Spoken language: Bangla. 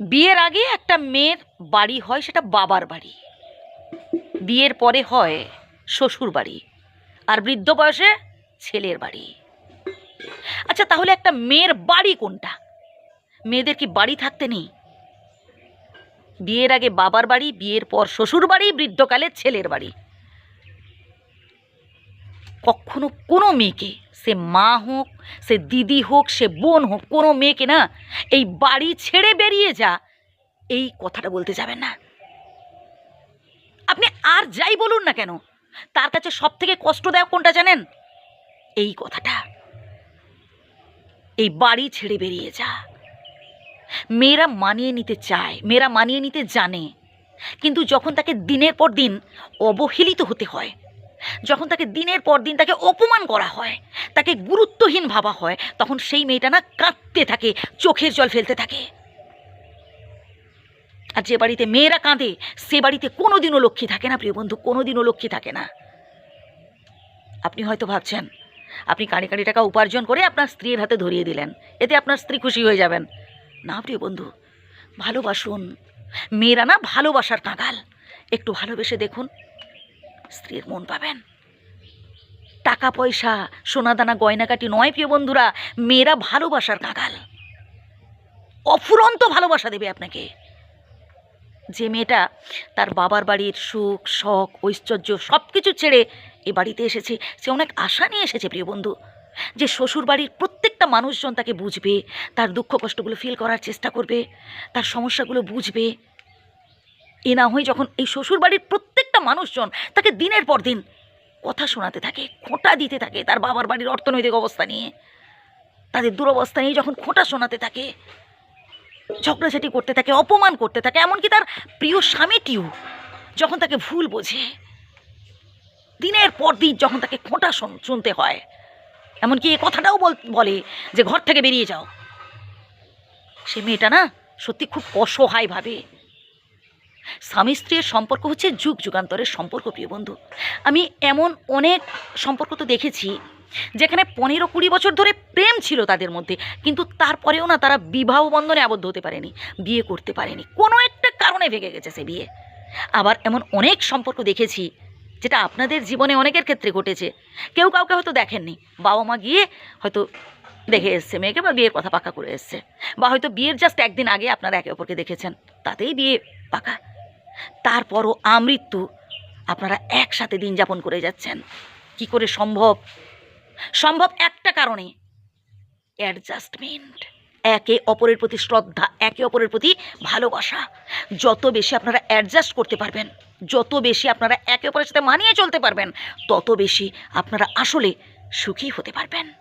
বিয়ের আগে একটা মেয়ের বাড়ি হয়, সেটা বাবার বাড়ি। বিয়ের পরে হয় শ্বশুর বাড়ি আর বৃদ্ধ বয়সে ছেলের বাড়ি। আচ্ছা তাহলে একটা মেয়ের বাড়ি কোনটা? মেয়েদের কি বাড়ি থাকতে নেই? বিয়ের আগে বাবার বাড়ি, বিয়ের পর শ্বশুর বাড়ি, বৃদ্ধকালে ছেলের বাড়ি। কখনো কোনো মেয়েকে সে মা হোক, সে দিদি হোক, সে বোন হোক, কোনো মেয়েকে না এই বাড়ি ছেড়ে বেরিয়ে যা। এই কথাটা বলতে যাবেন না। আপনি আর যাই বলুন না কেন? তার কাছে সব থেকে কষ্টদায়ক কোনটা জানেন? এই কথাটা। এই বাড়ি ছেড়ে বেরিয়ে যা। মেয়েরা মানিয়ে নিতে চায়, মেয়েরা মানিয়ে নিতে জানে। কিন্তু যখন তাকে দিনের পর দিন অবহেলিত হতে হয় যখন তাকে দিনের পর দিন তাকে অপমান করা হয়, তাকে গুরুত্বহীন ভাবা হয়, তখন সেই মেয়েটা না কাঁদতে থাকে, চোখের জল ফেলতে থাকে। আর যে বাড়িতে মেয়েরা কাঁদে, সে বাড়িতে কোনো দিনও লক্ষ্মী থাকে না, প্রিয় বন্ধু কোনো দিনও লক্ষ্মী থাকে না। আপনি হয়তো ভাবছেন, আপনি কাঁড়ি কাঁড়ি টাকা উপার্জন করে আপনার স্ত্রীর হাতে ধরিয়ে দিলেন, এতে আপনার স্ত্রী খুশি হয়ে যাবেন। না, প্রিয় বন্ধু, ভালোবাসুন। মেয়েরা না ভালোবাসার কাঁগাল একটু ভালোবেসে দেখুন স্ত্রীর মন পাবেন। টাকা, পয়সা, সোনাদানা গয়নাকাটি নয় প্রিয় বন্ধুরা, মেয়েরা ভালোবাসার কাঁগাল। অফুরন্ত ভালোবাসা দেবে আপনাকে। যে মেয়েটা তার বাবার বাড়ির সুখ, শখ, ঐশ্বর্য সব কিছু ছেড়ে এ বাড়িতে এসেছে, সে অনেক আশা নিয়ে এসেছে প্রিয় বন্ধু। যে শ্বশুর বাড়ির প্রত্যেকটা মানুষজন তাকে বুঝবে, তার দুঃখ কষ্টগুলো ফিল করার চেষ্টা করবে, তার সমস্যাগুলো বুঝবে এ না হয়ে যখন এই শ্বশুর বাড়ির প্রত্যেকটা মানুষজন তাকে দিনের পর দিন কথা শোনাতে থাকে, খোঁটা দিতে থাকে তার বাবার বাড়ির অর্থনৈতিক অবস্থা নিয়ে। তাদের দুরবস্থা নিয়ে যখন খোঁটা শোনাতে থাকে, ঝগড়াঝাটি করতে থাকে, অপমান করতে থাকে, এমনকি তার প্রিয় স্বামীটিও যখন তাকে ভুল বোঝে, দিনের পর দিন যখন তাকে খোঁটা শোন- শুনতে হয়, এমনকি এ কথাটাও বলে যে, ঘর থেকে বেরিয়ে যাও। সে মেয়েটা না সত্যি খুব অসহায় ভাবে স্বামী স্ত্রীর সম্পর্ক হচ্ছে যুগ যুগান্তরের সম্পর্ক, প্রিয় বন্ধু। আমি এমন অনেক সম্পর্ক তো দেখেছি, যেখানে পনেরো কুড়ি বছর ধরে প্রেম ছিল তাদের মধ্যে, কিন্তু তারপরেও না তারা বিবাহ বন্ধনে আবদ্ধ হতে পারেনি, বিয়ে করতে পারেনি। কোনো একটা কারণে ভেঙে গেছে সে বিয়ে। আবার এমন অনেক সম্পর্ক দেখেছি, যেটা আপনাদের জীবনে অনেকের ক্ষেত্রে ঘটেছে। কেউ কাউকে হয়তো দেখেননি, বাবা মা গিয়ে হয়তো দেখে এসছে, মেয়েকে বা বিয়ের কথা পাকা করে এসছে, বা হয়তো বিয়ের জাস্ট একদিন আগে আপনারা একে অপরকে দেখেছেন, তাতেই বিয়ে পাকা। তারপরও আমৃত্যু আপনারা একসাথে দিন যাপন করে যাচ্ছেন। কি করে সম্ভব? সম্ভব একটা কারণে। অ্যাডজাস্টমেন্ট। একে অপরের প্রতি শ্রদ্ধা, একে অপরের প্রতি ভালোবাসা। যত বেশি আপনারা অ্যাডজাস্ট করতে পারবেন, যত বেশি আপনারা একে অপরের সাথে মানিয়ে চলতে পারবেন, তত বেশি আপনারা আসলে সুখী হতে পারবেন।